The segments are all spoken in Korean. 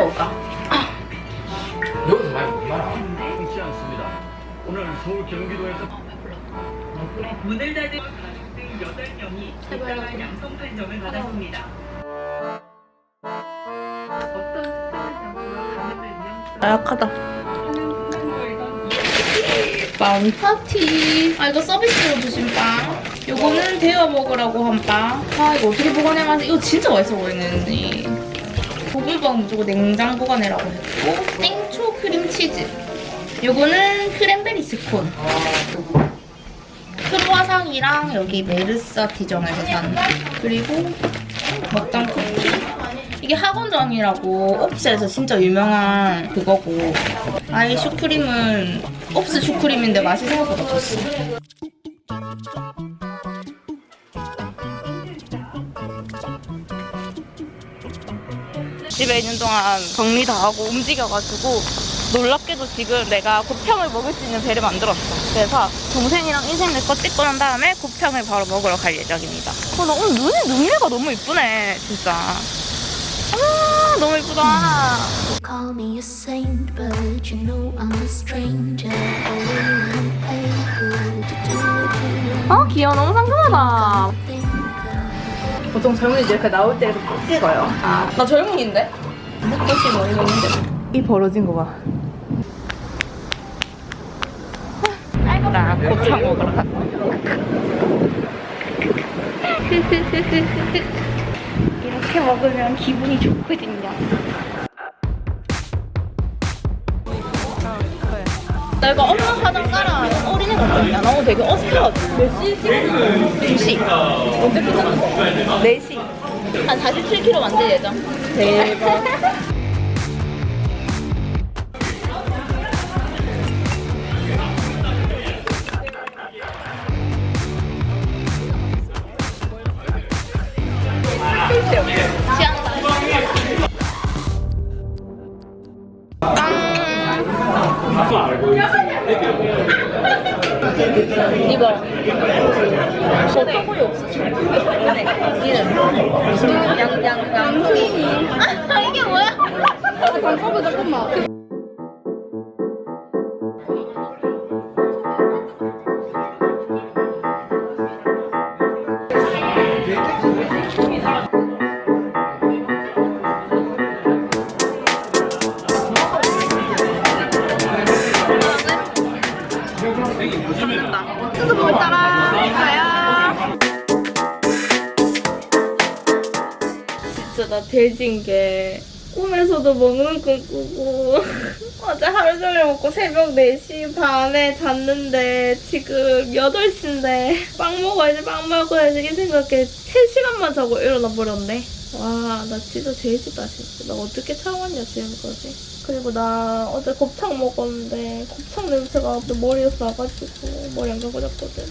먹을까? 여기서 많이 먹지 마라. 흔치 않습니다. 오늘 서울 경기도에서 문을 닫은 가족 등 8명이 국가와 양성 판정을 받았습니다. 어떤 특정한 장소나 감염을 위험 나약하다. 빵 파티. 아 이거 서비스로 주신 빵. 요거는 데워 먹으라고 한빵아 이거 어떻게 보관해가지고. 이거 진짜 맛있어 보이는 데 볶음빵 무조건 냉장 보관해라고. 했고 땡초 크림치즈. 요거는 크랜베리 스콘. 크루아상이랑 여기 메르사 디정에서 산. 그리고 먹당 쿠키. 이게 학원정이라고 옵스에서 진짜 유명한 그거고. 아이 슈크림은 옵스 슈크림인데 맛이 생각보다 좋았어 집에 있는 동안 정리 다 하고 움직여가지고 놀랍게도 지금 내가 곱창을 먹을 수 있는 배를 만들었어. 그래서 동생이랑 인생 내거 찍고 난 다음에 곱창을 바로 먹으러 갈 예정입니다. 어, 나 오늘 눈이, 눈매가 너무 이쁘네, 진짜. 아, 너무 이쁘다. Call me a saint, but you know I'm a stranger. Only able to do what you want. 어, 귀여워. 너무 상큼하다. 보통 젊은이들 이렇게 나올 때 이렇게 찍어요. 아, 나 젊은인데? 꽃이 뭐 이거 있는데? 이 벌어진 거 봐. 나 곱창 먹으러 가. 이렇게 먹으면 기분이 좋거든요. 나 이거 엄마 화장 따라 어린애 같거든요. 나 오늘 되게 어색하거든. 몇 시? 2시. 언제 끝났어? 4시. 한 47kg 만들 예정. 대박. 이거 버터구이 없어 네 니는 양양 양송이 아 이게 뭐야? 잠깐만 잠깐만 진짜 나 돼진 게 꿈에서도 먹는 꿈 꾸고 어제 하루 종일 먹고 새벽 4시 반에 잤는데 지금 8시인데 빵 먹어야지 빵 먹어야지 이 생각에 3시간만 자고 일어나 버렸네. 와 나 진짜 돼지다 진짜. 나 어떻게 참았냐 지금까지. 그리고 나 어제 곱창 먹었는데 곱창 냄새가 또 머리에서 나가지고 머리 안 감고 잤거든.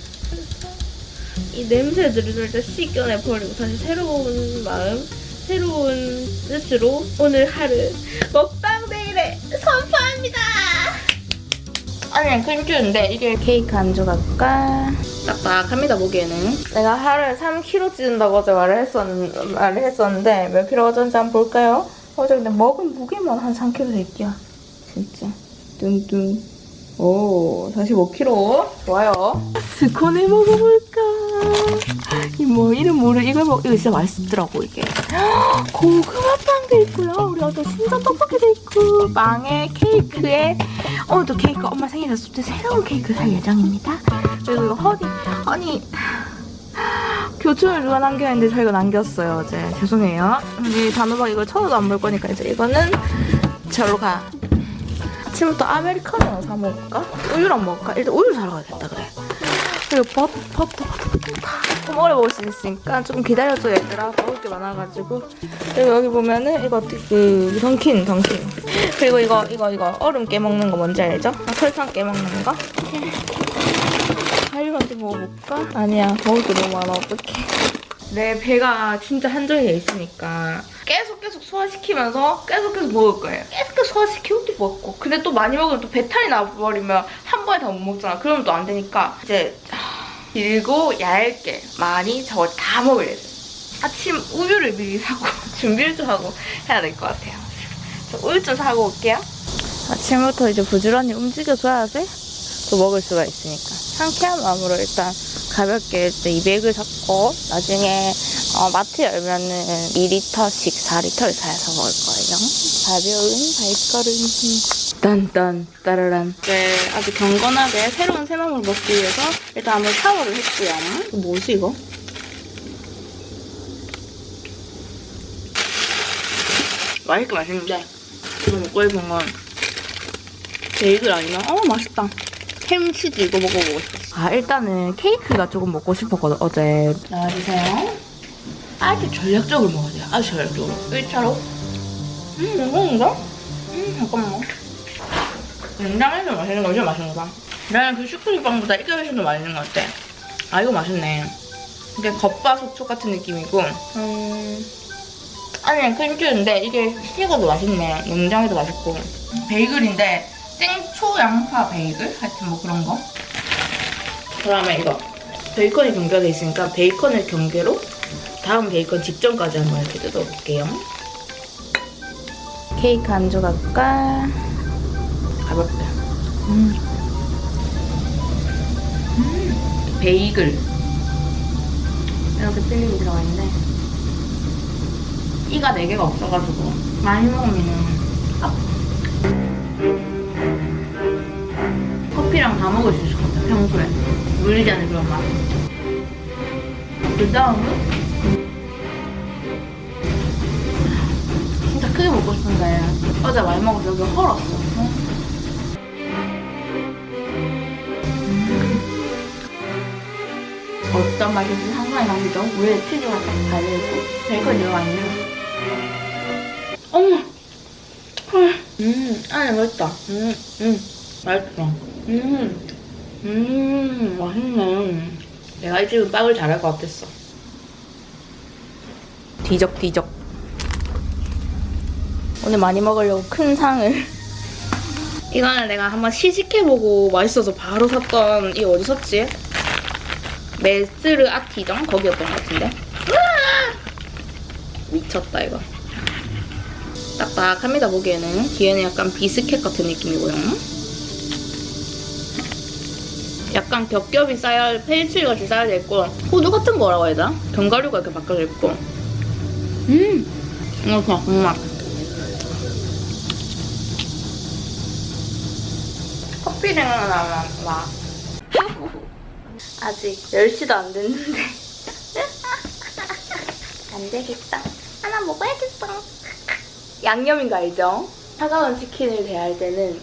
이 냄새들을 일단 씻겨내 버리고 다시 새로운 마음 새로운 뜻으로 오늘 하루 먹방 데이를 선포합니다. 아니 크림주인데 이게 케이크 안주갈까? 딱딱합니다 보기에는. 내가 하루에 3kg 찌는다고 어제 말을, 했었, 말을 했었는데 몇 킬로가 쪘는지 한번 볼까요? 어제 근데 먹은 무게만 한 3kg 될게야. 진짜. 뚱뚱. 오 45kg 좋아요. 스콘을 먹어볼까? 이 뭐 이름 모르 이걸 먹 이거 진짜 맛있더라고 이게. 고구마 빵도 있고요. 우리 어제 신선 떡볶이도 있고 빵에 케이크에 오늘도 케이크 엄마 생일이었을 때 새로운 케이크 살 예정입니다. 그리고 이거 허니 허니 교촌을 누가 남겨있는데 저희가 남겼어요 어제. 죄송해요. 우리 단호박 이걸 쳐도 안 볼 거니까 이제 이거는 저로 가. 아침부터 아메리카노 사 먹을까? 우유랑 먹을까? 일단 우유 사러 가야겠다 그래 그리고 버, 버터 좀 오래 먹을 수 있으니까 조금 기다려줘 얘들아 먹을 게 많아가지고 그리고 여기 보면은 이거 그 던킨 던킨 그리고 이거 이거 이거 얼음 깨먹는 거 뭔지 알죠? 아, 설탕 깨먹는 거 과일만도 먹어볼까? 아니야 먹을 게 너무 많아 어떡해 내 배가 진짜 한정이 있으니까 계속 계속 소화시키면서 계속 계속 먹을 거예요. 계속 계속 소화시키고 또 먹고. 근데 또 많이 먹으면 또 배탈이 나버리면 한 번에 다 못 먹잖아. 그러면 또 안 되니까 이제 하, 길고 얇게 많이 저걸 다 먹으려 돼. 아침 우유를 미리 사고 준비를 좀 하고 해야 될 것 같아요. 저 우유 좀 사고 올게요. 아침부터 이제 부지런히 움직여줘야지 또 먹을 수가 있으니까. 상쾌한 마음으로 일단 가볍게 이제 200을 샀고 나중에 어, 마트 열면은 2리터씩 4리터를 사서 먹을 거예요. 가벼운 발걸음. 딴딴 따라란. 네, 아주 경건하게 새로운 새맘을 먹기 위해서 일단 한번 샤워를 했고요. 이거 뭐지 이거? 맛있게 맛있는데 지금 먹고 싶은 건 베이글 아니면 어 맛있다 햄 치즈 이거 먹어보고 싶었어 아 일단은 케이크가 조금 먹고 싶었거든 어제 나와주세요 아주 전략적으로 먹어야 돼요. 아주 전략적으로. 1차로? 음 이거인가? 음 잠깐만. 냉장에서 맛있는 거 엄청 맛있는 거다 나는 그 슈크림 빵보다 이게 훨씬 더 맛있는 것 같아. 아 이거 맛있네. 이게 겉바속촉 같은 느낌이고. 음. 아니 크림치즈인데 이게 식어도 맛있네. 냉장에도 맛있고. 베이글인데 생초 양파 베이글? 하여튼 뭐 그런 거? 그 다음에 이거. 베이컨이 경계돼 있으니까 베이컨을 경계로 다음 베이컨 직전까지 한번 이렇게 뜯어볼게요. 케이크 한 조각과 가볍게 음. 음. 베이글. 이렇게 필링이 들어가 있는데 이가 4개가 없어가지고. 많이 먹으면 아. 커피랑 다 먹을 수 있을 것 같아 평소에. 물리지 않는 그런 맛. 그 다음은 크게 먹고 싶은데 어제 많이 먹어서 여기 헐었어. 어? 음. 어떤 맛인지 상상이 가시죠? 위에 치즈가 딱 달려있고 베이컨 들어가 있는 어머! 음 안에 맛있다. 음, 음. 맛있다 음, 음 맛있네. 내가 이 집은 빵을 잘할 것 같았어. 뒤적뒤적 오늘 많이 먹으려고 큰 상을 이거는 내가 한번 시식해보고 맛있어서 바로 샀던 이 어디 샀지? 메스르 아티정? 거기였던 것 같은데! 미쳤다 이거 딱딱합니다 보기에는 뒤에는 약간 비스켓 같은 느낌이고요 약간 겹겹이 쌓여 페이스트리 같이 쌓여져 있고 호두 같은 거라고 해야 되나? 견과류가 이렇게 바뀌어져 있고 음 이거 그냥 커피 생각나면 막 아직 10시도 안 됐는데. 안 되겠다. 하나 먹어야겠어. 양념인 거 알죠? 차가운 치킨을 대할 때는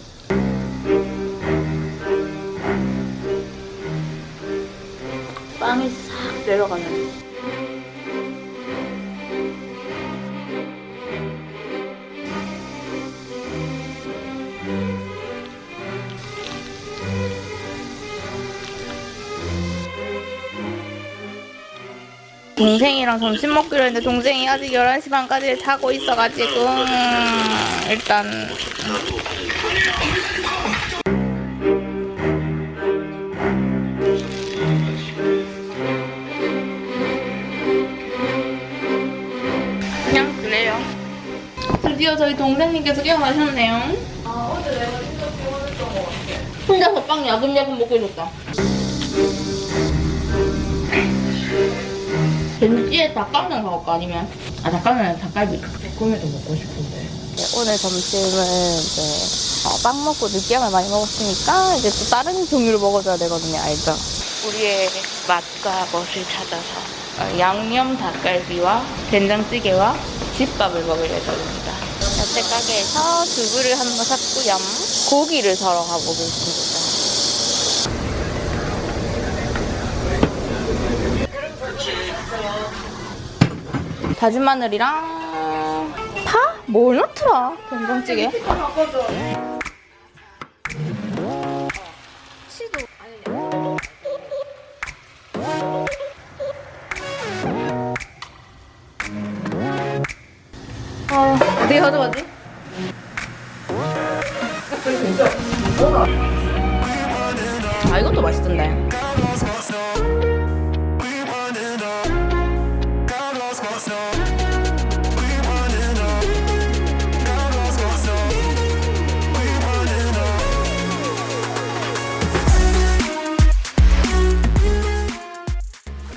빵이 싹 내려가는 동생이랑 점심 먹기로 했는데 동생이 아직 11시 반까지 자고 있어가지고 음, 일단. 그냥 그래요. 드디어 저희 동생님께서 깨어나셨네요. 아 어제 내가 진짜 피곤했던 것 같아. 혼자서 빵 야금야금 먹고 있었다 벤지에 닭강정 사올까? 아니면 아 닭강정 닭갈비. 매콤해도 먹고 싶은데. 네, 오늘 점심은 이제 어, 빵 먹고 느끼함을 많이 먹었으니까 이제 또 다른 종류를 먹어줘야 되거든요 알죠? 우리의 맛과 멋을 찾아서. 어, 양념 닭갈비와 된장찌개와 집밥을 먹을 예정입니다. 야채 가게에서 두부를 한번 샀고요. 고기를 사러 가보겠습니다 다진 마늘이랑 파? 뭘 넣더라? 된장찌개? 아, 어떻게 가져가지? 아, 이것도 맛있던데.